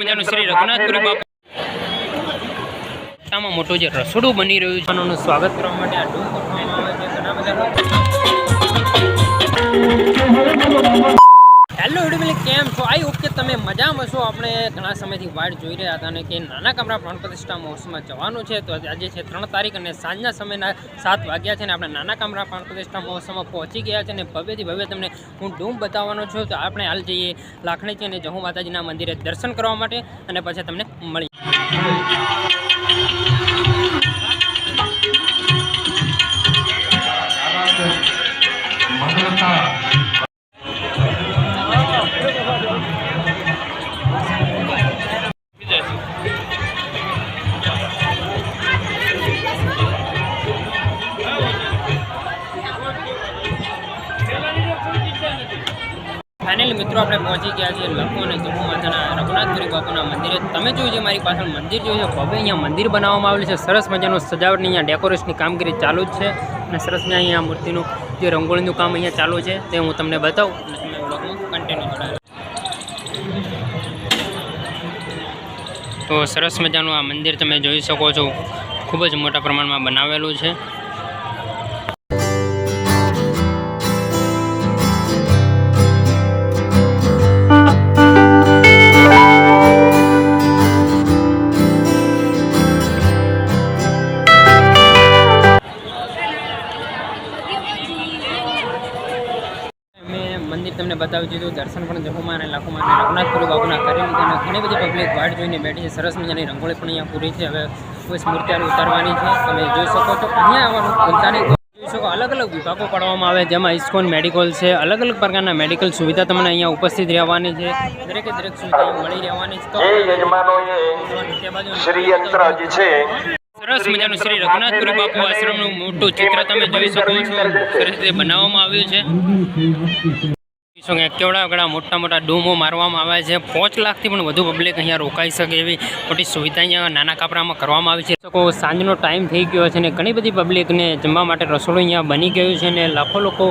મજાનું શ્રી રઘુનાથપુરી બાપુ. મોટામાં મોટું જે રસોડું બની રહ્યું છે. એનું સ્વાગત કરવા માટે આ છે ઘણા બધા હેલો વીડિયો કેમ છો? આઈ ઓકે તમે મજામાં છો. આપણે ઘણા સમયથી વાટ જોઈ રહ્યા હતા અને કે નાના કમરા પ્રાણ પ્રતિષ્ઠા મહોત્સવમાં જવાનું છે. તો આજે છે ત્રણ તારીખ અને સાંજના સમયના સાત વાગ્યા છે અને આપણે નાના કમરા પ્રાણ પ્રતિષ્ઠા મહોત્સવમાં પહોંચી ગયા છે અને ભવ્યથી ભવ્ય તમને હું ડૂમ બતાવવાનો છું. તો આપણે હાલ જઈએ લાખણી છે અને જહુ માતાજીના મંદિરે દર્શન કરવા માટે અને પછી તમને મળી ફાઇનલી મિત્રો, આપણે પહોંચી ગયા છીએ લખો અને જમ્મુ માતાના રઘુનાથપુરી બાપુના મંદિરે. તમે જોયું છે મારી પાછળ મંદિર જોયું છે. ભવ્ય અહીંયા મંદિર બનાવવામાં આવેલું છે. સરસ મજાનું સજાવટની અહીંયા ડેકોરેશનની કામગીરી ચાલુ જ છે. અને સરસ મજા અહીંયા મૂર્તિનું જે રંગોળીનું કામ અહીંયા ચાલુ છે તે હું તમને બતાવું કન્ટિન્યુ તો સરસ મજાનું આ મંદિર તમે જોઈ શકો છો. ખૂબ જ મોટા પ્રમાણમાં બનાવેલું છે. બતાવી દીધું. દર્શન પણ જહુમાં અને લાખોમાં અને રઘુનાથપુરી બાબુના કરી લીધા અને ઘણી બધી પબ્લિક વાટ જોઈને બેઠી છે. સરસ મજાની રંગોળી પણ અહીંયા પૂરી છે. હવે કોઈ મૂર્તિઓ ઉતારવાની છે. તમે જોઈ શકો છો. અહીંયા આવવાનું ભૂલતા જોઈ શકો અલગ અલગ વિભાગો પાડવામાં આવે જેમાં ઇસ્કોન મેડિકલ છે. અલગ અલગ પ્રકારના મેડિકલ સુવિધા તમને અહીંયા ઉપસ્થિત રહેવાની છે. દરેકે દરેક સુવિધા મળી રહેવાની છે. તો તે શ્રી યંત્ર જે છે. સરસ મજાનું શ્રી રઘુનાથપુરી બાપુ આશ્રમનું મોટું ચિત્ર તમે જોઈ શકો છો. સરસ રીતે બનાવવામાં આવ્યું છે. શકો કે, કેવડા કેવડા મોટા મોટા ડૂમો મારવામાં આવે છે. પાંચ લાખથી પણ વધુ પબ્લિક અહીંયા રોકાઈ શકે એવી મોટી સુવિધા અહીંયા નાના કાપરામાં કરવામાં આવી છે. શકો સાંજનો ટાઈમ થઈ ગયો છે ને ઘણી બધી પબ્લિકને જમવા માટે રસોડું અહીંયા બની ગયું છે ને લાખો લોકો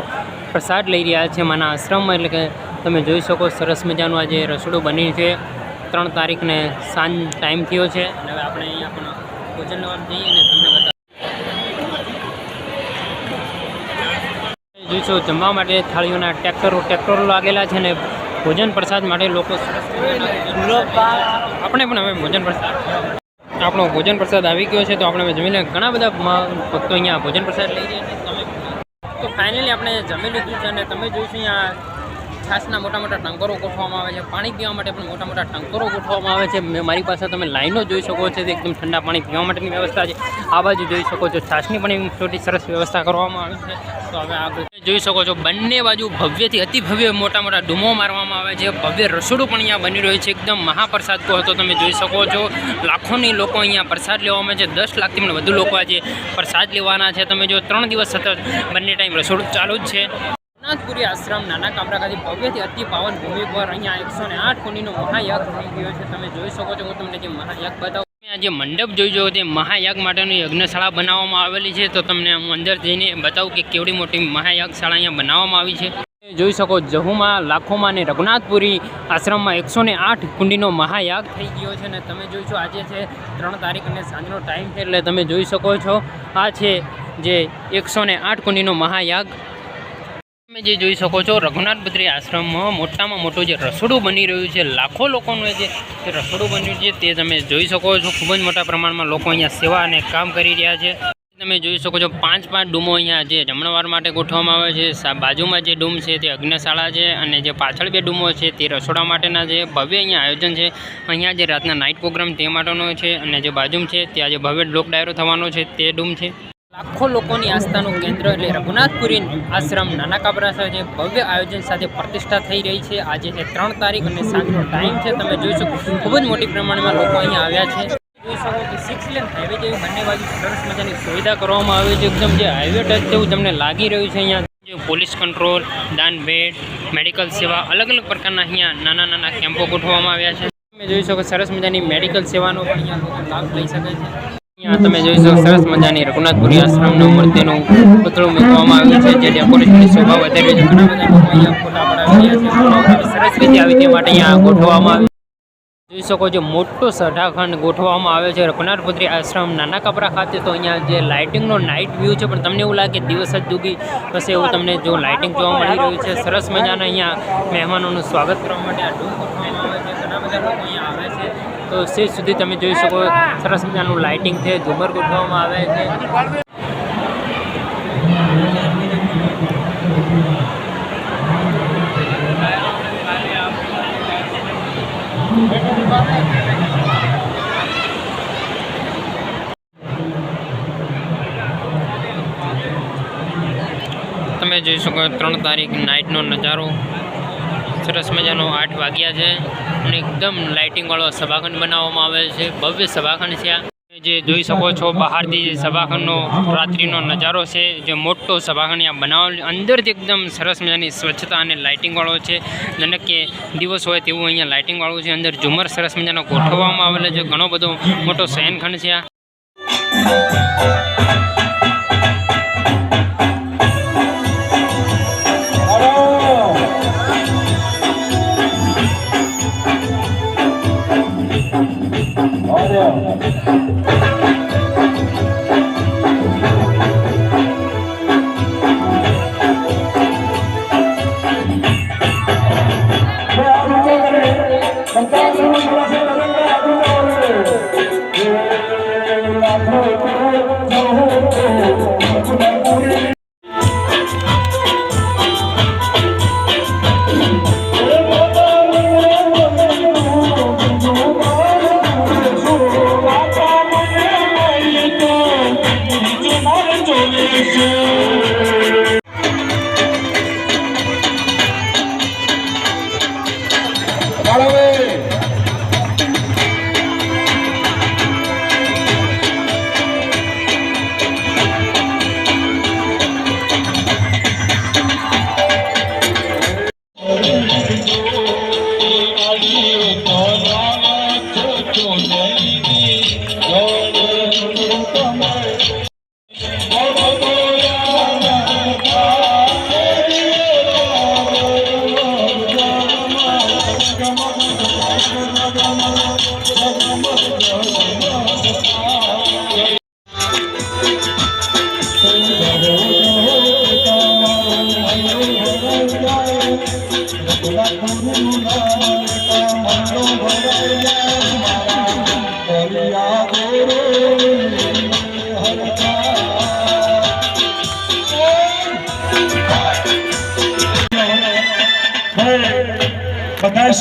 પ્રસાદ લઈ રહ્યા છે માના આશ્રમમાં. એટલે કે તમે જોઈ શકો સરસ મજાનું આજે રસોડું બની છે. ત્રણ તારીખને સાંજ ટાઈમ થયો છે. અને હવે આપણે અહીંયા પણ ભોજન જઈએ અને તમને બતાવીએ જોઈશું જમવા માટે થાળીઓના ટ્રેક્ટરો ટ્રેક્ટરો લાગેલા છે ને ભોજન પ્રસાદ માટે લોકો આપણે પણ હવે ભોજન પ્રસાદ આપણો ભોજન પ્રસાદ આવી ગયો છે તો આપણે હવે જમી લઈએ ઘણા બધા ભક્તો અહીંયા ભોજન પ્રસાદ લઈ જાય તો ફાઇનલી આપણે જમી લીધું છે અને તમે જોઈશું અહીંયા છાસના મોટા મોટા ટંકરો ગોઠવવામાં આવે છે, પાણી પીવા માટે પણ મોટા મોટા ટંકરો ગોઠવવામાં આવે છે. મારી પાસે તમે લાઈનો જોઈ શકો છો એકદમ ઠંડા પાણી પીવા માટેની વ્યવસ્થા છે. આ બાજુ જોઈ શકો છો છાસની પણ છોટી સરસ વ્યવસ્થા કરવામાં આવી છે. તો હવે આગળ જોઈ શકો છો, બંને બાજુ ભવ્યથી, અતિ ભવ્ય મોટા મોટા ડૂમો મારવામાં આવે છે. ભવ્ય રસોડું પણ અહીંયા બની રહ્યું છે. એકદમ મહાપ્રસાદ કહો તો તમે જોઈ શકો છો, લાખોની લોકો અહીંયા પ્રસાદ લેવામાં છે. દસ લાખથી પણ વધુ લોકો આજે પ્રસાદ લેવાના છે. તમે જો ત્રણ દિવસ સતત બંને ટાઈમ રસોડું ચાલુ જ છે. નાથપુરી આશ્રમ નાના કામરાકાથી ભવ્યથી અતિ પાવન ભૂમિ પર અહીંયા એકસો ને આઠ કોણીનો મહાયજ્ઞ થઈ ગયો છે. તમે જોઈ શકો છો, હું તમને જે મહાયજ્ઞ બતાવું આ જે મંડપ જોઈ જો તે મહાયજ્ઞ માટેની યજ્ઞશાળા બનાવવામાં આવેલી છે. તો તમને હું અંદર જઈને બતાવું કે કેવડી મોટી મહાયજ્ઞશાળા અહીંયા બનાવવામાં આવી છે. જોઈ શકો, જહુમાં, લાખોમાં અને રઘુનાથપુરી આશ્રમમાં એકસો ને આઠ કુંડીનો મહાયાગ થઈ ગયો છે. અને તમે જોઈ છો આજે છે ત્રણ તારીખ અને સાંજનો ટાઈમ છે, એટલે તમે જોઈ શકો છો, આ છે જે એકસો ને આઠ કુંડીનો મહાયાગ તમે જે જોઈ શકો છો, રઘુનાથ બદ્રી આશ્રમમાં મોટામાં મોટું જે રસોડું બની રહ્યું છે, લાખો લોકોનું જે જે રસોડું બન્યું છે, તે તમે જોઈ શકો છો. ખૂબ જ મોટા પ્રમાણમાં લોકો અહીંયા સેવા અને કામ કરી રહ્યા છે. તમે જોઈ શકો છો, પાંચ પાંચ ડૂમો અહીંયા જે જમણવાર માટે ગોઠવવામાં આવે છે. બાજુમાં જે ડૂમ છે, તે અગ્નશાળા છે અને જે પાછળ બે ડૂમો છે, તે રસોડા માટેના છે ભવ્ય અહીંયા આયોજન છે. અહીંયા જે રાતના નાઇટ પ્રોગ્રામ તે માટેનો છે અને જે બાજુમાં છે, ત્યાં જે ભવ્ય લોક ડાયરો થવાનો છે, તે ડૂમ છે. લાખો લોકોની આસ્થાનું કેન્દ્ર એટલે રઘુનાથપુરી આશ્રમ નાના કાબરાસા જે ભવ્ય આયોજન સાથે પ્રતિષ્ઠા થઈ રહી છે. આજે છે ત્રણ તારીખ અને સાંજનો ટાઈમ છે. તમે જોઈ શકો ખૂબ જ મોટી પ્રમાણમાં લોકો અહીંયા આવ્યા છે. જોઈ શકો કે સિક્સ લેન હાઈવે જેવી બંને બાજુ સરસ મજાની સુવિધા કરવામાં આવી છે. એકદમ જે હાઈવે ટચ જેવું તમને લાગી રહ્યું છે અહીંયા. પોલીસ કંટ્રોલ દાન બેડ મેડિકલ સેવા અલગ અલગ પ્રકારના અહીંયા નાના નાના કેમ્પો ગોઠવવામાં આવ્યા છે. તમે જોઈ શકો સરસ મજાની મેડિકલ સેવાનો પણ અહીંયા લોકો લાભ લઈ શકે છે. અહીંયા તમે જોઈ શકો સરસ મજાની રઘુનાથપુરી આશ્રમનું મૂર્તિનું પુતળું મૂકવામાં આવ્યું છે, જે ડેકોરેશનની શોભા વધારે છે. ઘણા બધા લોકો અહીંયા ફોટા પડાવી રહ્યા છે. સરસ રીતે આવી તે માટે અહીંયા ગોઠવવામાં આવ્યું જોઈ શકો છો, મોટો સઢાખંડ ગોઠવવામાં આવ્યો છે રઘુનાથપુત્રી આશ્રમ નાના કપરા ખાતે. તો અહીંયા જે લાઇટિંગનો નાઇટ વ્યૂ છે, પણ તમને એવું લાગે દિવસ જ ડૂબી હશે એવું તમને જો લાઇટિંગ જોવા મળી રહ્યું છે. સરસ મજાના અહીંયા મહેમાનોનું સ્વાગત કરવા માટે આ ડૂમ ગોઠવવામાં આવે છે. ઘણા બધા લોકો તો સ્ટેજ સુધી તમે જોઈ શકો, સરસ મજાનું લાઇટિંગ છે, ઝુમર ગોઠવવામાં આવે છે. તમે જોઈ શકો, ત્રણ તારીખ નાઇટનો નજારો. સરસ મજાનો આઠ વાગ્યા છે. અને એકદમ લાઇટિંગવાળો સભાખંડ બનાવવામાં આવે છે. ભવ્ય સભાખંડ છે આ. જે જોઈ શકો છો, બહારથી જે સભાખંડનો રાત્રિનો નજારો છે, જે મોટો સભાખંડ અહીંયા બનાવેલ, અંદરથી એકદમ સરસ મજાની સ્વચ્છતા અને લાઇટિંગવાળો છે. જેને કે દિવસ હોય તેવું અહીંયા લાઇટિંગવાળું છે. અંદર ઝુમર સરસ મજાનો ગોઠવવામાં આવેલો છે. ઘણો બધો મોટો શયનખંડ છે આ. બધા Amen.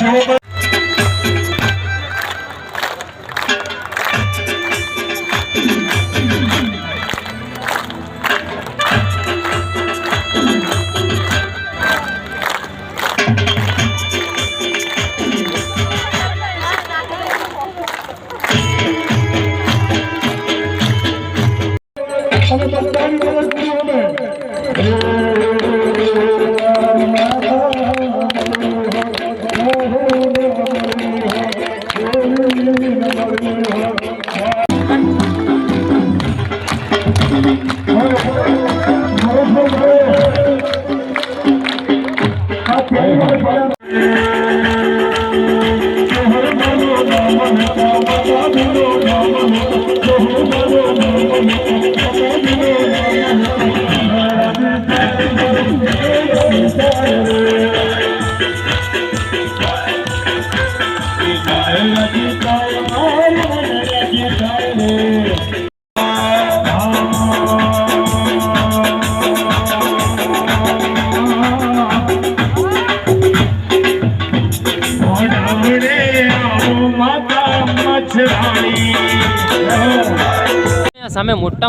અને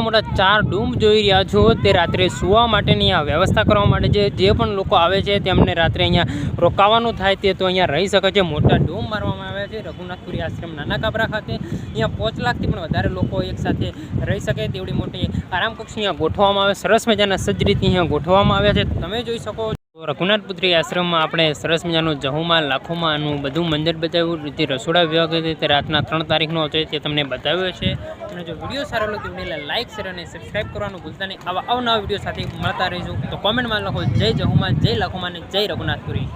મોટા ચાર ડૂમ જોઈ રહ્યા છો તે રાત્રે સુવા માટેની આ વ્યવસ્થા કરવા માટે જે જે પણ લોકો આવે છે તેમને રાત્રે અહીંયા રોકાવાનું થાય તે તો અહીંયા રહી શકે છે. મોટા ડૂમ મારવામાં આવ્યા છે. રઘુનાથપુરી આશ્રમ નાના કાબરા ખાતે. અહીંયા પાંચ લાખથી પણ વધારે લોકો એકસાથે રહી શકે તેવડી મોટી આરામ કક્ષ અહીંયા ગોઠવવામાં આવે. સરસ મજાના સજ્જ રીતે અહીંયા ગોઠવવામાં આવ્યા છે. તમે જોઈ શકો છો રઘુનાથપુત્રી આશ્રમમાં આપણે સરસ મજાનું જહુમાં, લાખોમાં બધું મંદિર બતાવ્યું. જે રસોડા વિભાગ હતી તે રાતના ત્રણ તારીખનો હતો તે તમને બતાવ્યો છે. અને જો વીડિયો સારો લાગ્યો વિડીયોને લાઇક શેર અને સબસ્ક્રાઈબ કરવાનું ભૂલતા નહીં. આવા અવનવા વીડિયો સાથે મળતા રહીશું. તો કોમેન્ટમાં લખો જય જહુમાં, જય લાખોમાં અને જય રઘુનાથપુરી